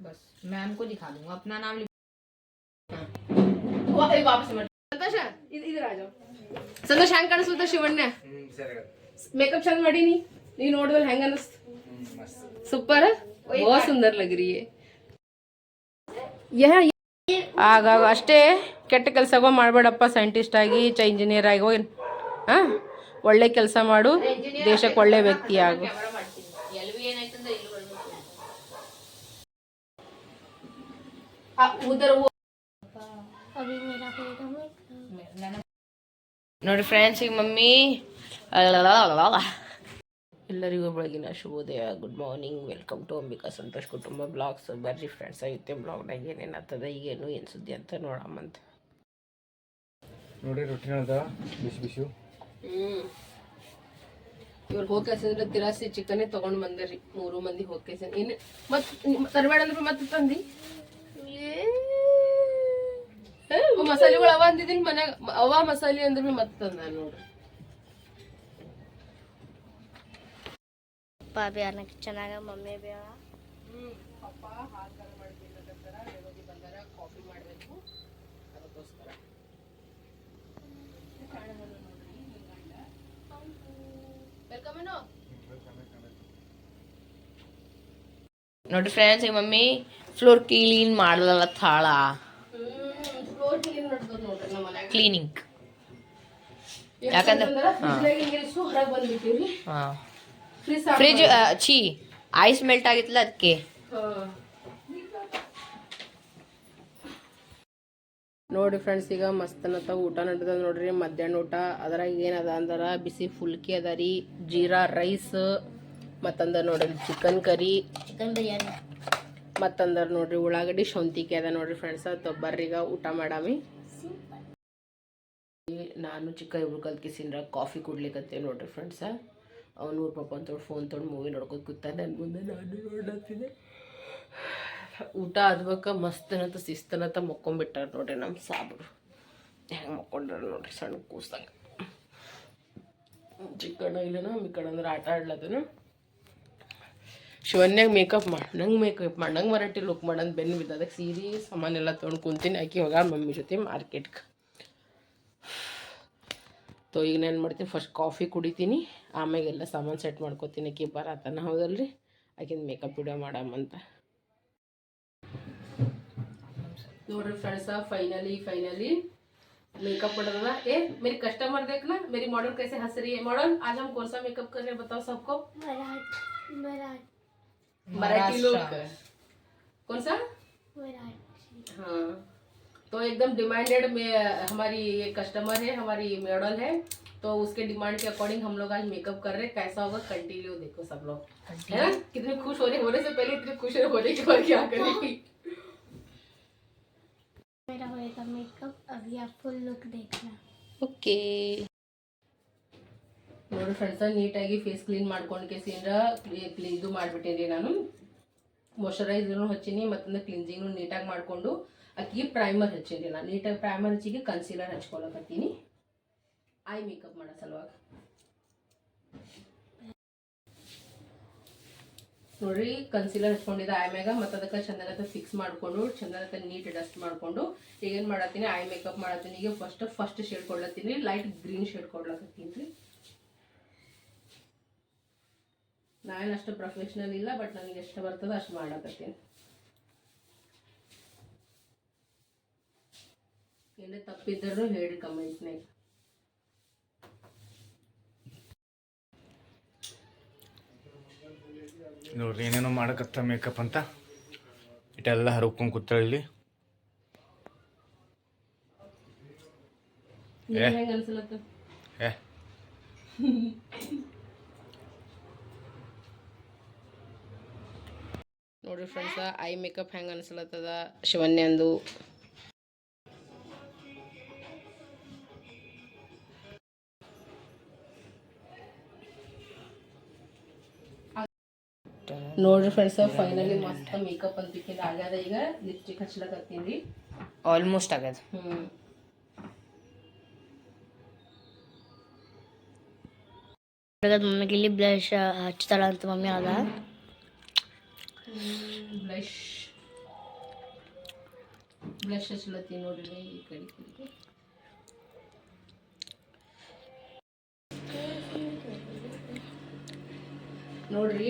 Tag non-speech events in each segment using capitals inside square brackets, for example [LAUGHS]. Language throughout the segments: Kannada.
बस मैम को दिखा दूंगा अपना नाम लिख ಸಂತೋಷ ಹೆಂಗ್ ಕಾಣಿಸ್ಲತ್ತ ಶಿವಣ್ಣ ಮೇಕಪ್ ಚಂದ ಮಾಡೀನಿ ನೀ ನೋಡಿದ್ರೆ ಹೆಂಗ ಅನಿಸ್ತು ಸೂಪರ್ ಬಹಳ ಸುಂದರ್ ಲಗ್ರಿ ಯಾ ಆಗ ಅಷ್ಟೇ ಕೆಟ್ಟ ಕೆಲಸಗಳು ಮಾಡಬೇಡಪ್ಪ ಸೈಂಟಿಸ್ಟ್ ಆಗಿ ಚ ಇಂಜಿನಿಯರ್ ಆಗಿ ಹೋಗಿ ಹಾಂ ಒಳ್ಳೆ ಕೆಲಸ ಮಾಡು ದೇಶಕ್ಕೆ ಒಳ್ಳೆ ವ್ಯಕ್ತಿ ಆಗು ನೋಡಿ ಫ್ರೆಂಡ್ಸ್ ಈಗ ಮಮ್ಮಿ ಎಲ್ಲರಿಗೂ ಬೆಳಗಿನ ಶುಭೋದಯ. Good morning welcome to Ambika Santosh ಕುಟುಂಬ ಬ್ಲಾಗ್ಸ್ ಬರ್ರಿ ಫ್ರೆಂಡ್ಸ್ ಐತೆ ಬ್ಲಾಗ್ನಾಗ ಏನೇನು ಆಗ್ತದ ಈಗೇನು ಏನು ಸುದ್ದಿ ಅಂತ ನೋಡಮ್ಮಂತ ನೋಡಿ ರೊಟ್ಟಿ ಅದ. ಬಿಸಿ ಬಿಸಿ. ಇವ್ರು ಹೋಗ್ಕೇಸಂದ್ರೆ ತಿರಾಸಿ ಚಿಕನ್ನೇ ತಗೊಂಡು ಬಂದರಿ. ಮೂರು ಮಂದಿ ಹೋಗ್ಕೇಸನ್ ಏನು ಮತ್ತೆ ತರಬೇಡ ಅಂದ್ರೆ ಮತ್ತೆ ತಂದಿ ಏ, ಮಸಾಲೆಗಳು ಅವ ಅಂದಿದ್ದೀನಿ ಮನ್ಯಾಗ ಅವ ಮಸಾಲೆ ಅಂದ್ರೆ ಬಿ ಮತ್ತೆ ತಂದ ನೋಡ್ರಿ. ಅಪ್ಪ ಬಿ ಅನ್ನಕ್ಕೆ ಚೆನ್ನಾಗ ಮಮ್ಮಿ ಬಿ ಹಾಲು ಬಂದಾರ ಕಾಫಿ ಮಾಡಬೇಕು. ಅದಕ್ಕೋಸ್ಕರ. ವೆಲ್ಕಮ್ ಏನೋ ನೋಡಿ ಫ್ರೆಂಡ್ಸ್ ಈಗ ಮಮ್ಮಿ ಫ್ಲೋರ್ ಕ್ಲೀನ್ ಮಾಡಲಲ್ಲ ಥಾಳ ಫ್ಲೋರ್ ಕ್ಲೀನ್ ನಡ್ದದ ನೋಡ್ರಿ ನಮ್ಮ ಮನ್ಯಾಗ ಕ್ಲೀನಿಂಗ್ ಯಾಕಂದ್ರೆ ಫ್ರಿಜ್ ಛೀ ಐಸ್ ಮೆಲ್ಟ್ ಆಗಿತ್ತಲ್ಲ ಅದಕ್ಕೆ ನೋಡಿ ಫ್ರೆಂಡ್ಸ್ ಈಗ ಮಸ್ತನತ್ತ ಊಟ ನಡ್ದದ ನೋಡ್ರಿ ಮಧ್ಯಾಹ್ನ ಊಟ. ಅದ್ರಾಗ ಏನದ ಅಂದ್ರ ಬಿಸಿ ಫುಲ್ಕಿ ಅದ ರೀ ಜೀರಾ ರೈಸ್ ಮತ್ತಂದ ನೋಡ್ರಿ ಚಿಕನ್ ಕರಿ ಚಿಕನ್ ಬಿರಿಯಾನಿ ಮತ್ತಂದ್ರ ನೋಡ್ರಿ ಉಳ್ಳಾಗಡ್ಡಿ ಶೌಂತಿಕೆ ಅದ ನೋಡ್ರಿ ಫ್ರೆಂಡ್ಸ್ ಬರ್ರೀಗ ಊಟ ಮಾಡಾಮಿ ನಾನು ಚಿಕ್ಕ ಇಬ್ರು ಕಲ್ಕಿಸಿನ್ರ ಕಾಫಿ ಕುಡ್ಲಿಕ್ಕತ್ತೆ ನೋಡ್ರಿ ಫ್ರೆಂಡ್ಸ ಅವನು ಪಾಪ ಅಂತೇಳಿ ಫೋನ್ ತೊಗೊಂಡು ಮೂವಿ ನೋಡ್ಕೊತ ಕೂತ ನನ್ನ ಮುಂದೆ ನಾನು ನೋಡತ್ತಿದ್ದೆ. ಊಟ ಆದ್ಬೇಕ ಮಸ್ತನಂತ ಶಿಸ್ತನಂತ ಮಕ್ಕೊಂಬಿಟ್ಟಾರ ನೋಡ್ರಿ ನಮ್ಮ ಸಾಬ್ರು. ಹೆಂಗೆ ಮಕ್ಕೊಂಡ್ರ ನೋಡ್ರಿ ಸಣ್ಣ ಕೂಸ್ದಂಗ. ಚಿಕ್ಕಣ್ಣ ಇಲ್ಲನ ಮಿಕ್ಕಣ್ಣ ಅಂದ್ರೆ ಆಟ ಆಡ್ಲದನು ಶಿವನ್ಯಾಗ ಮೇಕಪ್ ಮಾಡಿ, ನಂಗೆ ಮೇಕಪ್ ಮಾಡಿ, ನಂಗೆ ಮರಾಠಿ ಲುಕ್ ಮಾಡಂಗೆ ಬೆನ್ನು ಬಿದ್ದ ಅದಕ್ಕೆ ಸೀರೆ ಸಾಮಾನೆಲ್ಲ ತೊಗೊಂಡು ಕುಂತೀನಿ. ಆಕೆ ಹೋಗ ಮಮ್ಮಿ ಜೊತೆ ಮಾರ್ಕೆಟ್ಗೆ ತೋ ಈಗ ನಾನು ಮಾಡ್ತೀನಿ ಫಸ್ಟ್ ಕಾಫಿ ಕುಡಿತೀನಿ ಆಮ್ಯಾಗೆಲ್ಲ ಸಾಮಾನು ಸೆಟ್ ಮಾಡ್ಕೊತೀನಿ ಆಕಿ ಬರತನ ಹೌದಲ್ರಿ ಆಕಿನ ಮೇಕಪ್ ವಿಡಿಯೋ ಮಾಡಮ್ಮಂತ ನೋಡ್ರಿ ಫ್ರೆಂಡ್ಸ ಫೈನಲಿ ಫೈನಲಿ मेकअप पड़ रहा ए मेरी कस्टमर देखना मेरी मॉडल कैसे हंस रही है मॉडल आज हम कौन सा मेकअप कर रहे हैं बताओ सबको मराठ मराठ मराठी लोग कौन सा मराठी हाँ तो एकदम डिमांडेड में हमारी ये कस्टमर है हमारी मॉडल है तो उसके डिमांड के अकॉर्डिंग हम लोग आज मेकअप कर रहे हैं कैसा होगा कंटिन्यू देखो सब लोग है ना कितने खुश हो रहे होने से पहले इतने खुश होने के बाद क्या करेंगे मेरा होएगा मेकअप अभी आप फुल लुक देखना ಓಕೆ ನೋಡಿ ಫ್ರೆಂಡ್ಸ ನೀಟಾಗಿ ಫೇಸ್ ಕ್ಲೀನ್ ಮಾಡ್ಕೊಂಡು ಕೇಸಿಂದ ಇದು ಮಾಡಿಬಿಟ್ಟೇನಿ ನಾನು ಮಾಯಶ್ಚರೈಸರ್ನು ಹಚ್ಚೀನಿ ಮತ್ತೊಂದು ಕ್ಲಿನ್ಸಿಂಗ್ನು ನೀಟಾಗಿ ಮಾಡಿಕೊಂಡು ಅಕ್ಕಿಗೆ ಪ್ರೈಮರ್ ಹಚ್ಚೀನಿ ನಾನು ನೀಟಾಗಿ ಪ್ರೈಮರ್ ಹಚ್ಚಿಗೆ ಕನ್ಸೀಲರ್ ಹಚ್ಕೊಳಕತ್ತೀನಿ ಐ ಮೇಕಪ್ ಮಾಡೋ ಸಲುವಾಗಿ. ನೋಡ್ರಿ ಕನ್ಸೀಲರ್ ಹಚ್ಕೊಂಡಿದ್ದೆ ಐ ಮ್ಯಾಗ, ಮತ್ತು ಅದಕ್ಕೆ ಚಂದನ ಫಿಕ್ಸ್ ಮಾಡಿಕೊಂಡು ಚಂದನ ನೀಟ್ ಡಸ್ಟ್ ಮಾಡಿಕೊಂಡು, ಈಗೇನು ಮಾಡತ್ತೀನಿ ಐ ಮೇಕಪ್ ಮಾಡತ್ತೀನಿ. ಈಗ ಫಸ್ಟ್ ಫಸ್ಟ್ ಶೇಡ್ ಕೊಡ್ಲತ್ತೀನಿ. ಲೈಟ್ ಗ್ರೀನ್ ಶೇಡ್ ಕೊಡ್ಲಕತ್ತೀನಿ. ರೀ ನಾನು ಅಷ್ಟು ಪ್ರೊಫೆಷ್ನಲ್ ಇಲ್ಲ ಬಟ್ ನನಗೆ ಎಷ್ಟು ಬರ್ತದೋ ಅಷ್ಟು ಮಾಡಕತ್ತೀನಿ. ಏನೇ ತಪ್ಪಿದ್ದರೂ ಹೇಳಿ ಕಮೆಂಟ್ನಾಗ ನೋಡ್ರಿ ಏನೇನೋ ಮಾಡಕತ್ತ ಮೇಕಪ್ ಅಂತ. ಇಟ್ಟೆಲ್ಲ ಹರಕೊಂಡು ಕೂತಳ್ಳಿ ಏ. ನೋಡ್ರಿ ಫ್ರೆಂಡ್ಸ ಐ ಮೇಕಪ್ ಹೆಂಗೆ ಅನ್ಸಲತ್ತದ? ಶಿವನ್ಯಂದು. ನೋಡ್ರಿ ಫ್ರೆಂಡ್ಸ್ ಫೈನಲಿ ಮಸ್ತ್ ಮೇಕಪ್ ಅಂತ ಆಗ್ಯದ ಈಗ ಲಿಪ್ಸ್ಟಿಕ್ ಹಚ್ಲಕತ್ತೀನಿ ರೀ ಆಲ್ಮೋಸ್ಟ್ ಆಗ್ಯದ ಹ್ಞೂ ಮಮ್ಮಿಗೆ ಇಲ್ಲಿ ಬ್ಲಶ್ ಹಚ್ತಾಳ ಅಂತ ಮಮ್ಮಿ ಅದ ಬ್ಲಷ್ ಬ್ಲಷ್ ಹಚ್ಲತ್ತೀನಿ ನೋಡ್ರಿ ಈ ಕಡೆ ಈ ಕಡೆಗೆ ನೋಡ್ರಿ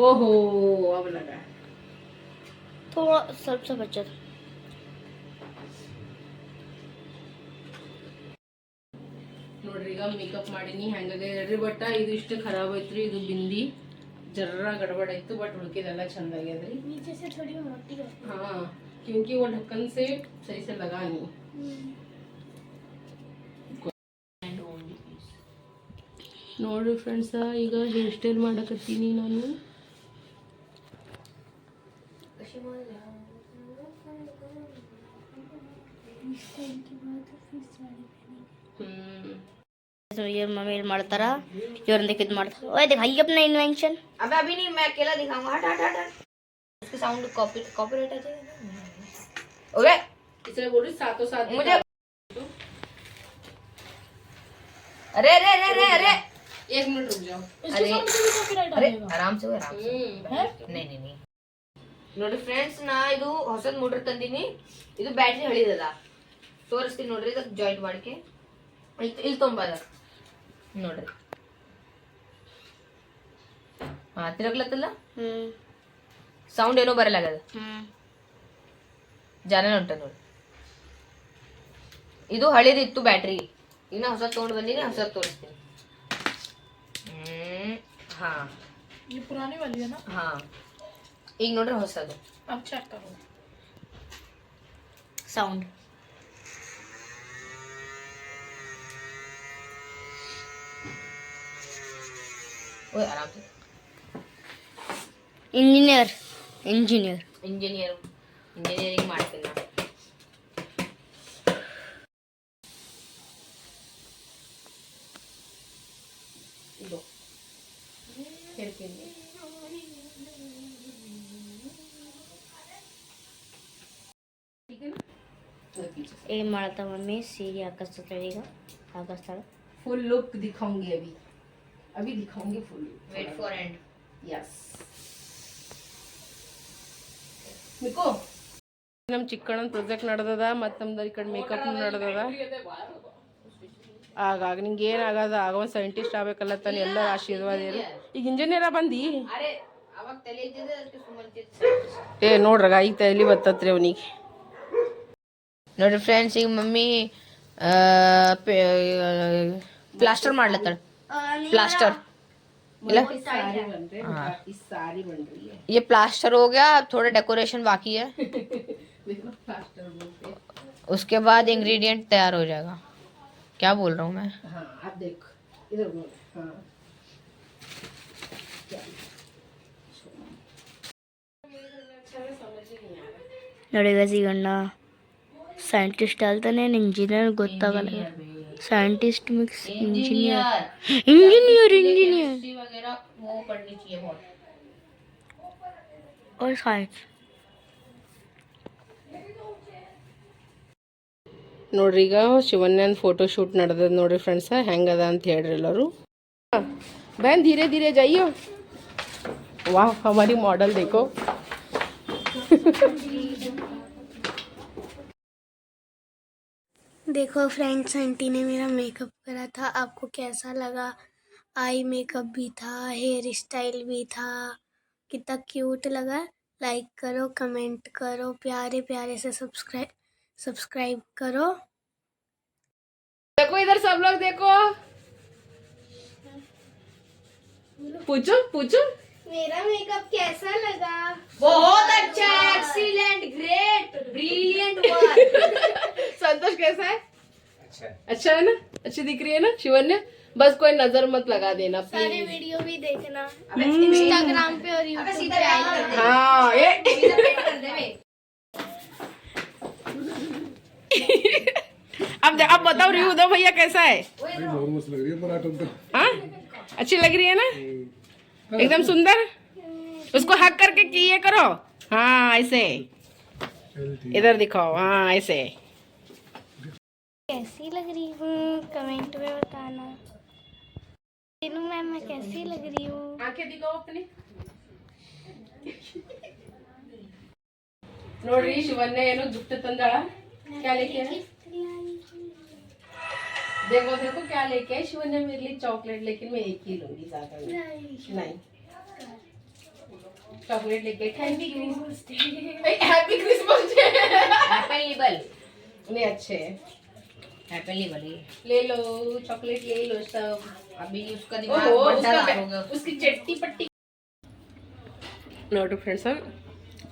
ओहो अब लगा थोड़ा सबसे बचा था ನೋಡ್ರಿ ಈಗ ಮೇಕಪ್ ಮಾಡೀನಿ ಹೆಂಗಾಗೈತೆ ಹೇಳ್ರಿ ಬಟ್ ಇದು ಇಷ್ಟು ಖರಾಬ್ ಐತ್ರಿ ಇದು ಬಿಂದಿ ಜರ್ರ ಗಡಬಡ ಇತ್ತು ಬಟ್ ಉಳ್ಕಿದೆಲ್ಲ ಚಂದ ಆಗ್ಯದ್ರಿ नीचे से थोड़ी मोटी हो हाँ क्योंकि वो ढक्कन से सही से लगा नहीं ನೋಡ್ರಿ ಫ್ರೆಂಡ್ಸ ಈಗ ಹೇರ್ ಸ್ಟೈಲ್ ಮಾಡಕತ್ತೀನಿ ನಾನು ಹ್ಮ್ हम्म। तो ये मम्मी मरता रहा जोरन देख कितना ओए दिखाइए अपना इन्वेंशन अबे अभी नहीं मैं अकेला दिखाऊँगा। हट हट हट इसके साउंड कॉपी कॉपीराइट आ जाएगा। ओए! इसलिए बोल रही सातों सात मुझे अरे अरे अरे अरे अरे! एक मिनट रुक जाओ। अरे आराम से आराम से। हम्म। नहीं नहीं नहीं। ನೋಡಿ ಫ್ರೆಂಡ್ಸ್ ನಾ ಇದು ಹೊಸದ್ ಮೋಟ್ರ್ ತಂದಿನಿ. ಇದು ಬ್ಯಾಟ್ರಿ ಹಳಿದದ. ತೋರಿಸ್ತೀನಿ ನೋಡ್ರಿ ಇದಕ್ಕೆ ಜಾಯಿಂಟ್ ಮಾಡ್ಕೆ. ಇಲ್ಲಿ ಇಲ್ಲಿ ತೊಂಬದ. ನೋಡ್ರಿ. ಮಾತಿರಗ್ಲತ್ತಲ್ಲ ಸೌಂಡ್ ಏನೋ ಬರಲಾಗದ ಜನ ಉಂಟ ನೋಡಿ ಇದು ಹಳೇದಿತ್ತು ಬ್ಯಾಟ್ರಿ ಇನ್ನು ಹೊಸ ತೊಗೊಂಡು ಬಂದೀನಿ ಹೊಸ ತೋರಿಸ್ತೀನಿ. ಹ್ಮ್ ಹಾ. ಹಾ. ಈಗ ನೋಡ್ರಿ ಹೊಸದು अब चेक करो साउंड ಓಯ್ ಆರಾಮ್ से इंजीनियर इंजीनियर ಇಂಜಿನಿಯರ್ ಇಂಜಿನಿಯರಿಂಗ್ ಮಾಡ್ತೀನಿ ನಾನು ಇದು ಹೇಳ್ತೀನಿ ಏನು ಮಾಡ್ತಾ ಮಮ್ಮಿ? ಸೀರೆ ಹಾಕಿಸ್ತಾಳೆ ಈಗ. ಹಾಕಿಸ್ತಾಳೆ. ಫುಲ್ ಲುಕ್ ದಿಖಾಂಗಿ ಅಭಿ. ಅಭಿ ದಿಖಾಂಗಿ full wait for end yes ಮಿಕೋ ನಮ್ಮ ಚಿಕ್ಕಣ್ಣನ ಪ್ರೊಜೆಕ್ಟ್ ನಡೆದದ ಮತ್ತು ನಮ್ದು ಈ ಕಡೆ ಮೇಕಪ್ ನಡೆದದ. ಆಗಾಗ ನಿಂಗೆ ಏನಾಗದ ಆಗ ಒಂದು ಸೈಂಟಿಸ್ಟ್ ಆಗಬೇಕಲ್ಲ ತಾನೆ ಎಲ್ಲ ಆಶೀರ್ವಾದ ಇರು. ಈಗ ಇಂಜಿನಿಯರ ಬಂದಿ? ಏ ನೋಡ್ರಗ ಈಗ ತಲೆ ಬತ್ತತ್ರಿ ಅವನಿಗೆ. ನೋಡ್ರಿ ಫ್ರೆಂಡ್ಸ್ ಈಗ ಮಮ್ಮಿ ಪ್ಲಾಸ್ಟರ್ ಮಾಡ್ಲತ್ತಾಳ प्लास्टर सारी बन रहे इस सारी बन रही है ये प्लास्टर हो गया अब थोड़ा डेकोरेशन बाकी है देखो प्लास्टर बोलते हैं। उसके बाद इंग्रेडिएंट तैयार हो जाएगा क्या बोल रहा हूँ मैं हाँ अब देख इधर बोल हाँ ನೋಡಿ ಗೈಸ್ ಈಗ ಅಣ್ಣ ಸೈಂಟಿಸ್ಟ್ ಅಲ್ತಾನೆ ಇಂಜಿನಿಯರ್ ಗೊತ್ತಾಗಲ್ಲ scientist mix engineer engineer engineer वगैरह वो पढ़नी चाहिए बहुत और साइंस ನೋಡ್ರಿ ಈಗ ಶಿವನ್ಯನ್ ಫೋಟೋ ಶೂಟ್ ನಡೆದದ ನೋಡ್ರಿ ಫ್ರೆಂಡ್ಸ ಹೆಂಗದ ಅಂತ ಹೇಳ್ರಿ ಎಲ್ಲರೂ बहन धीरे धीरे जाइयो वाह हमारी मॉडल देखो देखो फ्रेंड्स आंटी ने मेरा मेकअप करा था। आपको कैसा लगा? आई मेकअप भी था हेयर स्टाइल भी था। कितना क्यूट लगा। लाइक करो कमेंट करो, प्यारे प्यारे से सब्सक्राइब सब्सक्राइब करो। देखो, इधर सब लोग देखो। पूछो पूछो। मेरा मेकअप कैसा लगा? बहुत अच्छा एक्सीलेंट ग्रेट ब्रिलियंट संतोष कैसा है? अच्छा है। अच्छा है ना? अच्छी दिख रही है ना शिवन्या? बस कोई नज़र मत लगा देना सारे वीडियो भी देखना। इंस्टाग्राम पे और यूट्यूब दे। हाँ ये। [LAUGHS] अब दे- अब बताओ रिव्यू दो भैया कैसा है? मस्त लग रही है पराठा तो। हाँ? अच्छी लग रही है ना? एकदम सुंदर उसको हक करके किए करो हाँ ऐसे इधर दिखाओ हाँ ऐसे कैसी लग रही हूँ कमेंट में बताना तीनों मैम मैं कैसी लग रही हूँ आंखें दिखाओ अपनी ನೋಡ್ರಿ ಶಿವನ್ಯ ಏನೋ ಗಿಫ್ಟ್ ತಂದಾಳ क्या लेके आए देखो देखो क्या लेके आए शिवन्या मेरे लिए चॉकलेट लेकिन मैं एक ही लूंगी ज्यादा नहीं नहीं चॉकलेट लेके happy Christmas day happy Christmas day apple label नहीं अच्छे हैं एप्पल लेबल ये ले लो चॉकलेट ले लो सब अभी उसका दिमाग ओहो, बंटा उसका लाल होगा उसकी ಚಟ್ಟಿ ಪಟ್ಟಿ ನೋಡ್ರಿ ಫ್ರೆಂಡ್ಸ್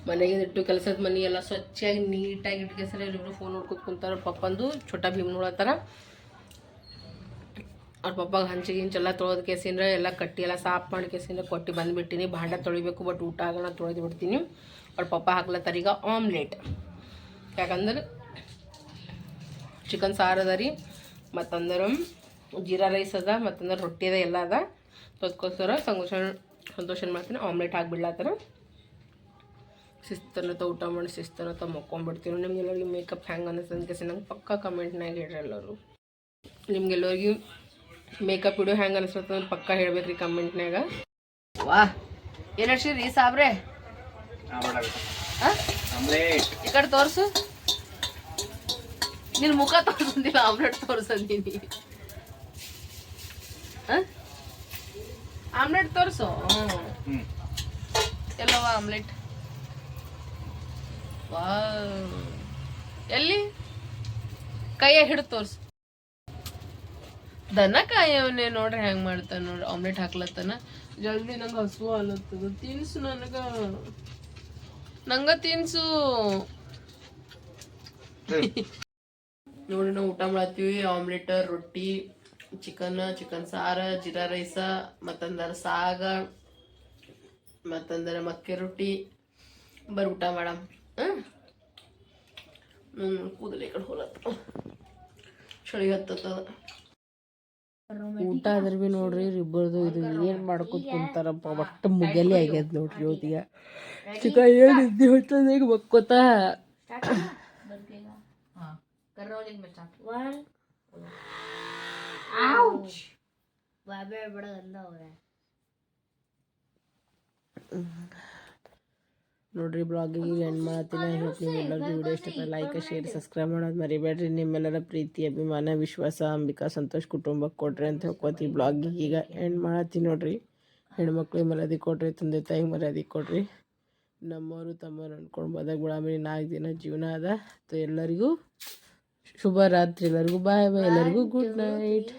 ಮನೆಗೆ ಇಟ್ಟು ಕೆಲಸದ ಮನೆ ಎಲ್ಲ ಸ್ವಚ್ಛಾಗಿ ನೀಟಾಗಿ ಇಟ್ಕೆಸರ ಇಬ್ಬರು ಫೋನ್ ನೋಡ್ಕೊತ ಕುಂತಾರ ಪಪ್ಪಂದು ಛೋಟಾ ಭೀಮ್ ನೋಡತ್ತಾರ ಅವ್ರ ಪಪ್ಪಾಗ ಹಂಚಿ ಗಿಂಚೆಲ್ಲ ತೊಳೆದ ಕೇಸಿಂದ್ರೆ ಎಲ್ಲ ಕಟ್ಟಿ ಎಲ್ಲ ಸಾಫ್ ಮಾಡಿ ಕೇಸಿಂದ್ರೆ ಕೊಟ್ಟು ಬಂದುಬಿಟ್ಟಿನಿ. ಭಾಂಡ ತೊಳಿಬೇಕು ಬಟ್ ಊಟ ಆಗೋಣ ತೊಳೆದು ಬಿಡ್ತೀನಿ. ಅವ್ರ ಪಪ್ಪ ಹಾಕ್ಲತ್ತಾರ ಈಗ ಆಮ್ಲೆಟ್. ಯಾಕಂದ್ರೆ ಚಿಕನ್ ಸಾರು ಅದ ರೀ, ಮತ್ತಂದ್ರೆ ಜೀರಾ ರೈಸ್ ಅದ, ಮತ್ತಂದ್ರೆ ರೊಟ್ಟಿ ಅದ, ಎಲ್ಲ ಅದ. ಅದಕ್ಕೋಸ್ಕರ ಸಂತೋಷ ಸಂತೋಷ ಮಾಡ್ತೀನಿ. ಆಮ್ಲೆಟ್ ಹಾಕ್ಬಿಡ್ಲಾತರ ಶಿಸ್ತನತ ಊಟ ಮಾಡಿ ಶಿಸ್ತನತ ಮಕ್ಕೊಂಬಿಡ್ತೀನಿ. ನಿಮ್ಗೆಲ್ಲರಿಗೂ ಮೇಕಪ್ ಹ್ಯಾಂಗ್ ಅನ್ನಿಸ್ತಂತ ನಂಗೆ ಪಕ್ಕ ಕಮೆಂಟ್ನಾಗ ಹೇಳ್ರಿ ಎಲ್ಲರೂ. ನಿಮ್ಗೆಲ್ಲರಿಗೂ ಮೇಕಪ್ ವಿಡಿಯೋ ಹೆಂಗೆ ಅನಿಸ್ತದ ಪಕ್ಕ ಹೇಳ್ಬೇಕ್ರಿ ಕಮೆಂಟ್ನಾಗ ವಾ ಏನು ಸಾಬ್ರೆ? ಆಮ್ಲೆಟ್ ಈ ಕಡೆ ತೋರಿಸು. ನಿನ್ನ ಮುಖ ತೋರಿಸಂದಿಲ್ಲ ಆಮ್ಲೆಟ್ ತೋರಿಸಂದೀನಿ. ಆಮ್ಲೆಟ್ ತೋರಿಸು. ಎಲ್ಲವ ಆಮ್ಲೆಟ್. ವಾಹ್ ಎಲ್ಲಿ? ಕೈಯ ಹಿಡಿದು ತೋರ್ಸು. ದನ ಕಾಯವನೇ ನೋಡ್ರಿ ಹೆಂಗ್ ಮಾಡ್ತಾನ ನೋಡ್ರಿ ಆಮ್ಲೆಟ್ ಹಾಕ್ಲತ್ತಾನ. ಜಲ್ದಿ ನಂಗೆ ಹಸು ಅಲತ್ತದ ತಿನ್ಸು ನನಗ. ನಂಗ ತಿನ್ಸು. ನೋಡಿ ನಾವು ಊಟ ಮಾಡತ್ತೀವಿ ಆಮ್ಲೆಟ್ ರೊಟ್ಟಿ ಚಿಕನ್ ಚಿಕನ್ ಸಾರ ಜೀರಾ ರೈಸ ಮತ್ತಂದ್ರ ಸಾಗ ಮತ್ತಂದ್ರೆ ಮಕ್ಕೆ ರೊಟ್ಟಿ. ಬರ್ ಊಟ ಮಾಡಮ್. ಹ್ಞೂ ಕೂದಲೇ ಕಡೆ ಹೋಲತ್ತ ಚಳಿ ಹತ್ತದ ಊಟ ಆದ್ರೆ ಬಿ ನೋಡ್ರಿ ಇಬ್ಬರದು ಇದು ಏನ್ ಮಾಡ್ಕೊತ ಕುಂತಾರಪ್ಪ ಒಟ್ಟ ಮುಗಲಿ ಆಗ್ಯದ ನೋಡ್ರಿ ಇವತ್ತಿಗೆ ಚಿಕ್ಕ ಏನ್ ಇದ್ದು ಹೇಳ್ತದೆ ಈಗ ಬಕ್ಕೋತ ಬಿಡೋದಲ್ಲ ಅವ್ರೆ. ನೋಡ್ರಿ ಬ್ಲಾಗಿಗೆ ಎಂಡ್ ಮಾಡ್ತೀನಿ. ಹೇಳ್ತೀನಿ ಎಲ್ಲರಿಗೂ ವಿಡಿಯೋ ಇಷ್ಟ ಲೈಕ್ ಶೇರ್ ಸಬ್ಸ್ಕ್ರೈಬ್ ಮಾಡೋದು ಮರಿಬೇಡ್ರಿ. ನಿಮ್ಮೆಲ್ಲರ ಪ್ರೀತಿ, ಅಭಿಮಾನ, ವಿಶ್ವಾಸ, ಅಂಬಿಕಾ, ಸಂತೋಷ್ ಕುಟುಂಬಕ್ಕೆ ಕೊಡ್ರಿ ಅಂತ ಹೇಳ್ಕೊತೀವಿ. ಬ್ಲಾಗಿಗೆ ಈಗ ಎಂಡ್ ಮಾಡತ್ತೀನಿ ನೋಡ್ರಿ. ಹೆಣ್ಮಕ್ಳಿಗೆ ಮರ್ಯಾದೆ ಕೊಡ್ರಿ ತಂದೆ ತಾಯಿಗೆ ಮರ್ಯಾದೆ ಕೊಡ್ರಿ ನಮ್ಮವರು ತಮ್ಮವ್ರು ಅಂದ್ಕೊಂಡು ಬಂದಾಗ ಬಿಡಾಮಿ. ನಾಲ್ಕು ದಿನ ಜೀವನ ಅದ. ಎಲ್ಲರಿಗೂ ಶುಭ ರಾತ್ರಿ. ಎಲ್ಲರಿಗೂ ಬಾಯ್ ಬಾಯ್ ಎಲ್ಲರಿಗೂ ಗುಡ್ ನೈಟ್